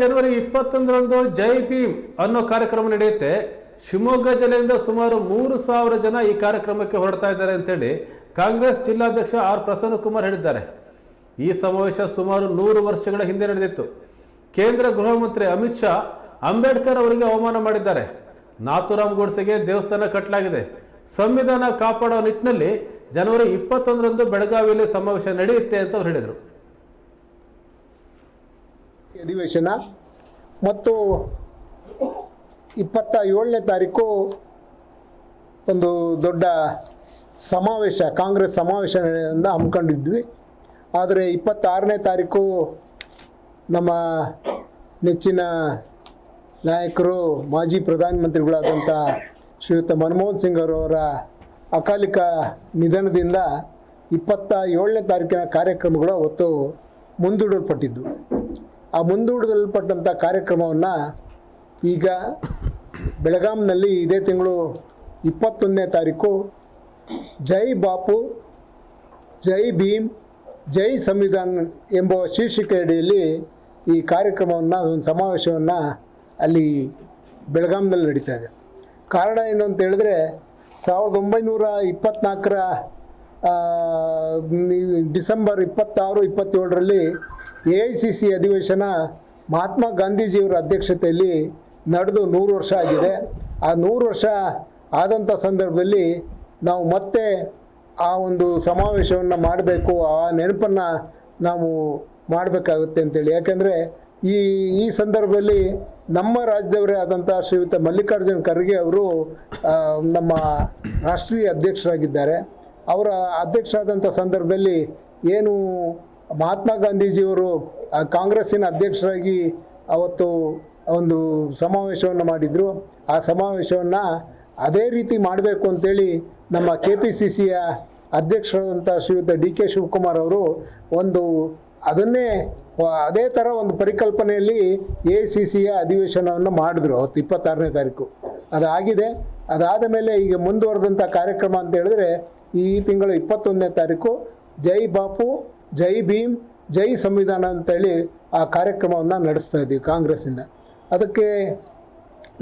ಜನವರಿ ಇಪ್ಪತ್ತೊಂದರಂದು ಜೈ ಭೀಮ್ ಅನ್ನೋ ಕಾರ್ಯಕ್ರಮ ನಡೆಯುತ್ತೆ. ಶಿವಮೊಗ್ಗ ಜಿಲ್ಲೆಯಿಂದ ಸುಮಾರು ಮೂರು ಸಾವಿರ ಜನ ಈ ಕಾರ್ಯಕ್ರಮಕ್ಕೆ ಹೊರಡ್ತಾ ಇದ್ದಾರೆ ಅಂತೇಳಿ ಕಾಂಗ್ರೆಸ್ ಜಿಲ್ಲಾಧ್ಯಕ್ಷ ಆರ್ ಪ್ರಸನ್ನ ಕುಮಾರ್ ಹೇಳಿದ್ದಾರೆ. ಈ ಸಮಾವೇಶ ಸುಮಾರು ನೂರು ವರ್ಷಗಳ ಹಿಂದೆ ನಡೆದಿತ್ತು. ಕೇಂದ್ರ ಗೃಹ ಮಂತ್ರಿ ಅಮಿತ್ ಶಾ ಅಂಬೇಡ್ಕರ್ ಅವರಿಗೆ ಅವಮಾನ ಮಾಡಿದ್ದಾರೆ. ನಾಥುರಾಮ್ ಗೋಡ್ಸೆಗೆ ದೇವಸ್ಥಾನ ಕಟ್ಟಲಾಗಿದೆ ಸಂವಿಧಾನ ಕಾಪಾಡೋ ನಿಟ್ಟಿನಲ್ಲಿ ಜನವರಿ ಇಪ್ಪತ್ತೊಂದರಂದು ಬೆಳಗಾವಿಯಲ್ಲಿ ಸಮಾವೇಶ ನಡೆಯುತ್ತೆ ಅಂತ ಅವ್ರು ಹೇಳಿದರು. ಅಧಿವೇಶನ ಮತ್ತು ಇಪ್ಪತ್ತ ಏಳನೇ ತಾರೀಕು ಒಂದು ದೊಡ್ಡ ಸಮಾವೇಶ, ಕಾಂಗ್ರೆಸ್ ಸಮಾವೇಶದಿಂದ ಹಮ್ಮಿಕೊಂಡಿದ್ವಿ. ಆದರೆ ಇಪ್ಪತ್ತಾರನೇ ತಾರೀಕು ನಮ್ಮ ನೆಚ್ಚಿನ ನಾಯಕರು, ಮಾಜಿ ಪ್ರಧಾನಮಂತ್ರಿಗಳಾದಂಥ ಶ್ರೀಯುತ ಮನಮೋಹನ್ ಸಿಂಗ್ ಅವರವರ ಅಕಾಲಿಕ ನಿಧನದಿಂದ ಇಪ್ಪತ್ತ ಏಳನೇ ತಾರೀಕಿನ ಕಾರ್ಯಕ್ರಮಗಳು ಅವತ್ತು ಮುಂದೂಡಲ್ಪಟ್ಟಿದ್ದು. ಆ ಮುಂದೂಡಲ್ಪಟ್ಟಂಥ ಕಾರ್ಯಕ್ರಮವನ್ನು ಈಗ ಬೆಳಗಾಂನಲ್ಲಿ ಇದೇ ತಿಂಗಳು ಇಪ್ಪತ್ತೊಂದನೇ ತಾರೀಕು ಜೈ ಬಾಪು, ಜೈ ಭೀಮ್, ಜೈ ಸಂವಿಧಾನ್ ಎಂಬ ಶೀರ್ಷಿಕೆಯಡಿಯಲ್ಲಿ ಈ ಕಾರ್ಯಕ್ರಮವನ್ನು, ಒಂದು ಸಮಾವೇಶವನ್ನು ಅಲ್ಲಿ ಬೆಳಗಾಂನಲ್ಲಿ ನಡೀತಾ ಇದೆ. ಕಾರಣ ಏನು ಅಂತ ಹೇಳಿದ್ರೆ, ಸಾವಿರದ ಒಂಬೈನೂರ ಇಪ್ಪತ್ತ್ನಾಲ್ಕರ ಡಿಸೆಂಬರ್ ಇಪ್ಪತ್ತಾರು, ಇಪ್ಪತ್ತೇಳರಲ್ಲಿ ಎ ಐ ಸಿ ಸಿ ಅಧಿವೇಶನ ಮಹಾತ್ಮ ಗಾಂಧೀಜಿಯವರ ಅಧ್ಯಕ್ಷತೆಯಲ್ಲಿ ನಡೆದು ನೂರು ವರ್ಷ ಆಗಿದೆ. ಆ ನೂರು ವರ್ಷ ಆದಂಥ ಸಂದರ್ಭದಲ್ಲಿ ನಾವು ಮತ್ತೆ ಆ ಒಂದು ಸಮಾವೇಶವನ್ನು ಮಾಡಬೇಕು, ಆ ನೆನಪನ್ನು ನಾವು ಮಾಡಬೇಕಾಗುತ್ತೆ ಅಂತೇಳಿ. ಯಾಕೆಂದರೆ ಈ ಈ ಸಂದರ್ಭದಲ್ಲಿ ನಮ್ಮ ರಾಜ್ಯದವರೇ ಆದಂಥ ಶ್ರೀಯುತ ಮಲ್ಲಿಕಾರ್ಜುನ್ ಖರ್ಗೆ ಅವರು ನಮ್ಮ ರಾಷ್ಟ್ರೀಯ ಅಧ್ಯಕ್ಷರಾಗಿದ್ದಾರೆ. ಅವರ ಅಧ್ಯಕ್ಷರಾದಂಥ ಸಂದರ್ಭದಲ್ಲಿ ಏನು ಮಹಾತ್ಮ ಗಾಂಧೀಜಿಯವರು ಕಾಂಗ್ರೆಸ್ಸಿನ ಅಧ್ಯಕ್ಷರಾಗಿ ಅವತ್ತು ಒಂದು ಸಮಾವೇಶವನ್ನು ಮಾಡಿದರು. ಆ ಸಮಾವೇಶವನ್ನು ಅದೇ ರೀತಿ ಮಾಡಬೇಕು ಅಂತೇಳಿ ನಮ್ಮ ಕೆ ಪಿ ಸಿ ಸಿಯ ಅಧ್ಯಕ್ಷರಾದಂಥ ಶ್ರೀಯುತ ಡಿ ಕೆ ಶಿವಕುಮಾರ್ ಅವರು ಒಂದು ಅದನ್ನೇ, ಅದೇ ಥರ ಒಂದು ಪರಿಕಲ್ಪನೆಯಲ್ಲಿ ಎ ಸಿ ಸಿಯ ಅಧಿವೇಶನವನ್ನು ಮಾಡಿದ್ರು ಅವತ್ತು ಇಪ್ಪತ್ತಾರನೇ ತಾರೀಕು. ಅದಾಗಿದೆ. ಅದಾದ ಮೇಲೆ ಈಗ ಮುಂದುವರೆದಂಥ ಕಾರ್ಯಕ್ರಮ ಅಂತ ಹೇಳಿದ್ರೆ ಈ ತಿಂಗಳು ಇಪ್ಪತ್ತೊಂದನೇ ತಾರೀಕು. ಜೈ ಬಾಪು ಜೈ ಭೀಮ್ ಜೈ ಸಂವಿಧಾನ ಅಂತೇಳಿ ಆ ಕಾರ್ಯಕ್ರಮವನ್ನು ನಡೆಸ್ತಾ ಇದ್ದೀವಿ ಕಾಂಗ್ರೆಸ್ಸಿಂದ. ಅದಕ್ಕೆ